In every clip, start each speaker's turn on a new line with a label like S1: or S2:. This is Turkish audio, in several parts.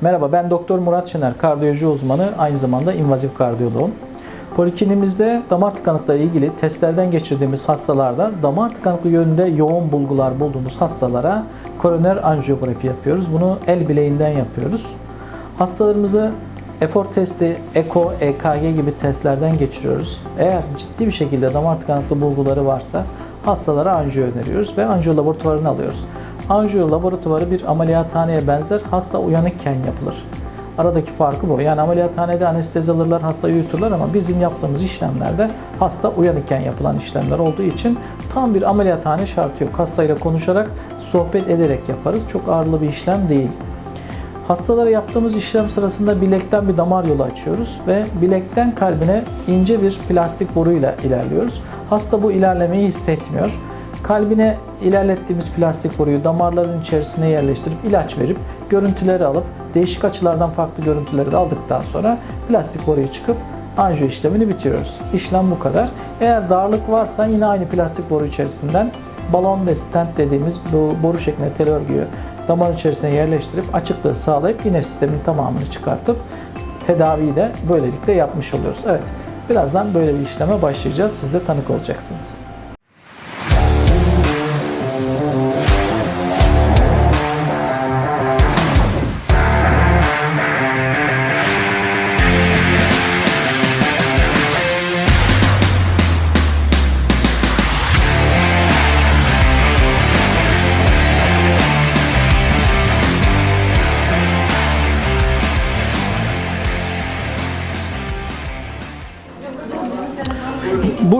S1: Merhaba ben Doktor Murat Şener, kardiyoloji uzmanı, aynı zamanda invazif kardiyoloğum. Poliklinimizde damar tıkanıklığı ile ilgili testlerden geçirdiğimiz hastalarda damar tıkanıklığı yönünde yoğun bulgular bulduğumuz hastalara koroner anjiyografi yapıyoruz. Bunu el bileğinden yapıyoruz. Hastalarımızı efor testi, eko, EKG gibi testlerden geçiriyoruz. Eğer ciddi bir şekilde damar tıkanıklığı bulguları varsa hastalara anjiyo öneriyoruz ve anjiyo laboratuvarını alıyoruz. Anjiyo laboratuvarı bir ameliyathaneye benzer hasta uyanıkken yapılır. Aradaki farkı bu. Yani ameliyathanede anestezi alırlar, hastayı uyuturlar ama bizim yaptığımız işlemlerde hasta uyanıkken yapılan işlemler olduğu için tam bir ameliyathane şartı yok. Hastayla konuşarak, sohbet ederek yaparız. Çok ağırlı bir işlem değil. Hastalara yaptığımız işlem sırasında bilekten bir damar yolu açıyoruz ve bilekten kalbine ince bir plastik boruyla ilerliyoruz. Hasta bu ilerlemeyi hissetmiyor. Kalbine ilerlettiğimiz plastik boruyu damarların içerisine yerleştirip ilaç verip görüntüleri alıp değişik açılardan farklı görüntüleri de aldıktan sonra plastik boruyu çıkıp anjiyo işlemini bitiriyoruz. İşlem bu kadar. Eğer darlık varsa yine aynı plastik boru içerisinden balon ve stent dediğimiz bu boru şeklinde tel örgüyü damar içerisine yerleştirip açıklığı sağlayıp yine sistemin tamamını çıkartıp tedaviyi de böylelikle yapmış oluyoruz. Evet, birazdan böyle bir işleme başlayacağız. Siz de tanık olacaksınız.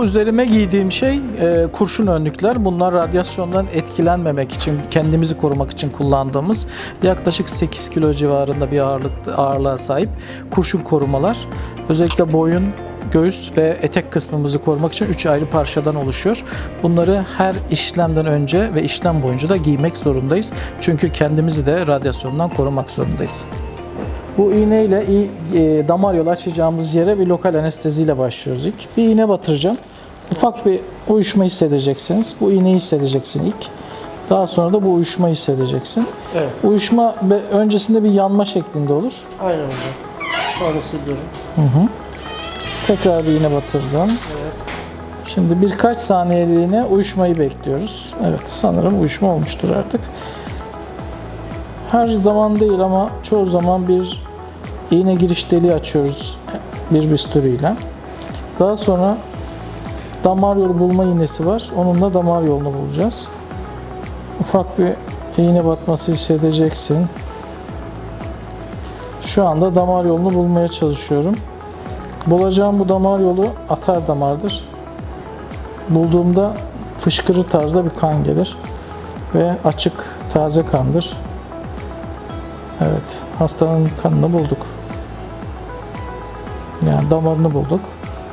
S1: Üzerime giydiğim şey e, kurşun önlükler. Bunlar radyasyondan etkilenmemek için, kendimizi korumak için kullandığımız yaklaşık 8 kilo civarında bir ağırlık ağırlığa sahip kurşun korumalar. Özellikle boyun, göğüs ve etek kısmımızı korumak için 3 ayrı parçadan oluşuyor. Bunları her işlemden önce ve işlem boyunca da giymek zorundayız. Çünkü kendimizi de radyasyondan korumak zorundayız. Bu iğneyle e, damar yolu açacağımız yere bir lokal anesteziyle başlıyoruz ilk. Bir iğne batıracağım. Ufak bir uyuşma hissedeceksiniz. Bu iğneyi hissedeceksin ilk. Daha sonra da bu uyuşma hissedeceksin.
S2: Evet.
S1: Uyuşma öncesinde bir yanma şeklinde olur.
S2: Aynen hocam. Sonrası diyorum.
S1: Tekrar bir iğne batırdım. Şimdi birkaç saniyeliğine uyuşmayı bekliyoruz. Evet sanırım uyuşma olmuştur artık. Her zaman değil ama çoğu zaman bir iğne giriş deliği açıyoruz bir bisturiyle. Daha sonra damar yolu bulma iğnesi var. Onunla damar yolunu bulacağız. Ufak bir iğne batması hissedeceksin. Şu anda damar yolunu bulmaya çalışıyorum. Bulacağım bu damar yolu atar damardır. Bulduğumda fışkırı tarzda bir kan gelir. Ve açık taze kandır. Evet, hastanın kanını bulduk. Damarını bulduk.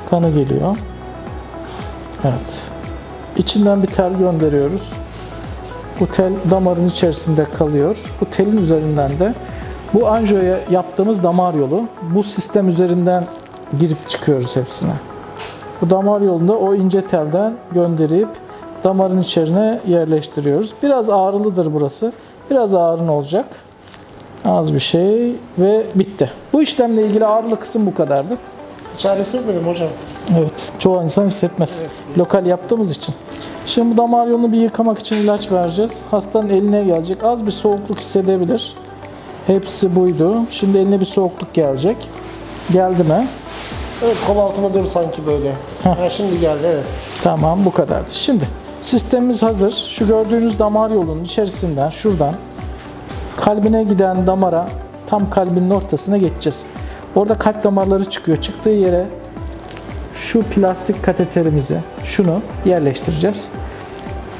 S1: Kanı geliyor. Evet. İçinden bir tel gönderiyoruz. Bu tel damarın içerisinde kalıyor. Bu telin üzerinden de bu anjiyoya yaptığımız damar yolu. Bu sistem üzerinden girip çıkıyoruz hepsine. Bu damar yolunda o ince telden gönderip damarın içerisine yerleştiriyoruz. Biraz ağrılıdır burası. Biraz ağrın olacak. Az bir şey ve bitti. Bu işlemle ilgili ağrılı kısım bu kadardı.
S2: Çaresi etmedim hocam.
S1: Evet, çoğu insan hissetmez. Lokal yaptığımız için. Şimdi bu damar yolunu bir yıkamak için ilaç vereceğiz. Hastanın eline gelecek. Az bir soğukluk hissedebilir. Hepsi buydu. Şimdi eline bir soğukluk gelecek. Geldi mi?
S2: Evet kol altıma doğru sanki böyle. Ha, şimdi geldi evet.
S1: Tamam bu kadardı. Şimdi sistemimiz hazır. Şu gördüğünüz damar yolunun içerisinden şuradan kalbine giden damara tam kalbinin ortasına geçeceğiz. Orada kalp damarları çıkıyor. Çıktığı yere şu plastik kateterimizi şunu yerleştireceğiz.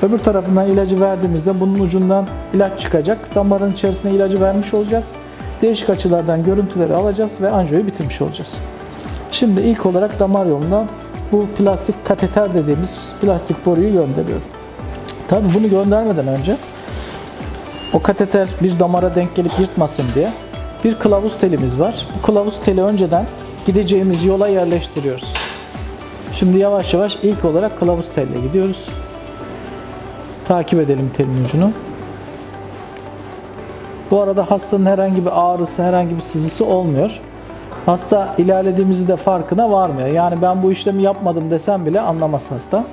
S1: Öbür tarafından ilacı verdiğimizde bunun ucundan ilaç çıkacak. Damarın içerisine ilacı vermiş olacağız. Değişik açılardan görüntüleri alacağız ve anjiyoyu bitirmiş olacağız. Şimdi ilk olarak damar yoluna bu plastik kateter dediğimiz plastik boruyu gönderiyorum. Tabii bunu göndermeden önce o kateter bir damara denk gelip yırtmasın diye bir kılavuz telimiz var. Bu kılavuz teli önceden gideceğimiz yola yerleştiriyoruz. Şimdi yavaş yavaş ilk olarak kılavuz telle gidiyoruz. Takip edelim telin ucunu. Bu arada hastanın herhangi bir ağrısı, herhangi bir sızısı olmuyor. Hasta ilerlediğimizi de farkına varmıyor. Yani ben bu işlemi yapmadım desem bile anlamaz hasta.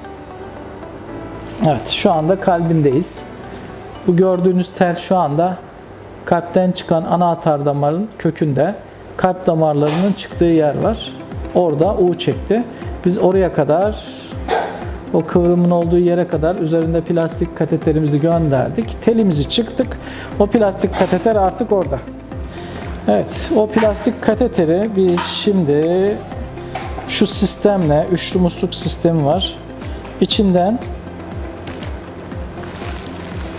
S1: Evet şu anda kalbindeyiz. Bu gördüğünüz tel şu anda kalpten çıkan ana atar damarın kökünde. Kalp damarlarının çıktığı yer var. Orada U çekti. Biz oraya kadar o kıvrımın olduğu yere kadar üzerinde plastik kateterimizi gönderdik. Telimizi çıktık. O plastik kateter artık orada. Evet, o plastik kateteri biz şimdi şu sistemle, üçlü musluk sistemi var. İçinden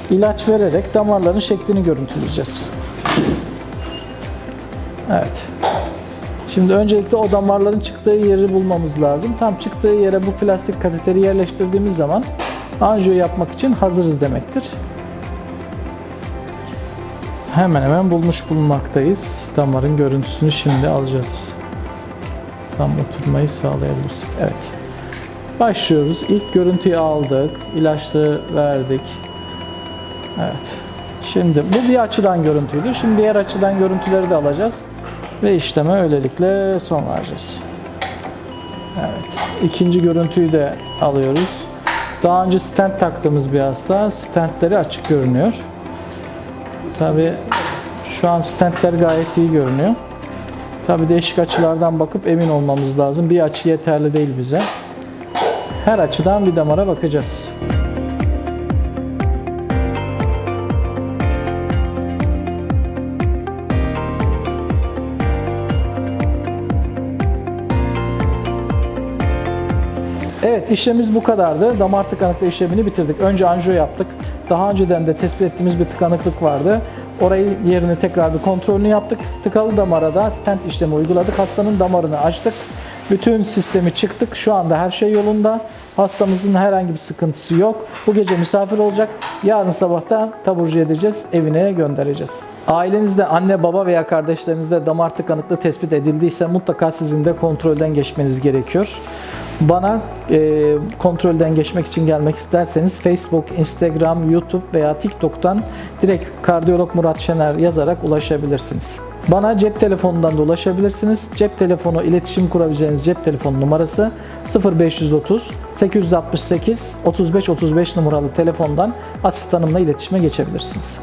S1: ilaç vererek damarların şeklini görüntüleyeceğiz. Evet. Şimdi öncelikle o damarların çıktığı yeri bulmamız lazım. Tam çıktığı yere bu plastik kateteri yerleştirdiğimiz zaman anjiyo yapmak için hazırız demektir. Hemen hemen bulmuş bulunmaktayız. Damarın görüntüsünü şimdi alacağız. Tam oturmayı sağlayabiliriz. Evet. Başlıyoruz. İlk görüntüyü aldık. İlaçları verdik. Evet. Şimdi bu bir açıdan görüntüydü. Şimdi diğer açıdan görüntüleri de alacağız. Ve işleme öylelikle son vereceğiz. Evet. İkinci görüntüyü de alıyoruz. Daha önce stent taktığımız bir hasta. Stentleri açık görünüyor. Tabi şu an stentler gayet iyi görünüyor. Tabi değişik açılardan bakıp emin olmamız lazım. Bir açı yeterli değil bize. Her açıdan bir damara bakacağız. Evet işlemimiz bu kadardı. Damar tıkanıklığı işlemini bitirdik. Önce anjiyo yaptık. Daha önceden de tespit ettiğimiz bir tıkanıklık vardı. Orayı yerini tekrar bir kontrolünü yaptık. Tıkalı damara da stent işlemi uyguladık. Hastanın damarını açtık. Bütün sistemi çıktık. Şu anda her şey yolunda. Hastamızın herhangi bir sıkıntısı yok. Bu gece misafir olacak. Yarın sabahta taburcu edeceğiz. Evine göndereceğiz. Ailenizde anne baba veya kardeşlerinizde damar tıkanıklığı tespit edildiyse mutlaka sizin de kontrolden geçmeniz gerekiyor. Bana e, kontrolden geçmek için gelmek isterseniz Facebook, Instagram, YouTube veya TikTok'tan direkt kardiyolog Murat Şener yazarak ulaşabilirsiniz. Bana cep telefonundan da ulaşabilirsiniz. Cep telefonu iletişim kurabileceğiniz cep telefonu numarası 0530 868 35 35 numaralı telefondan asistanımla iletişime geçebilirsiniz.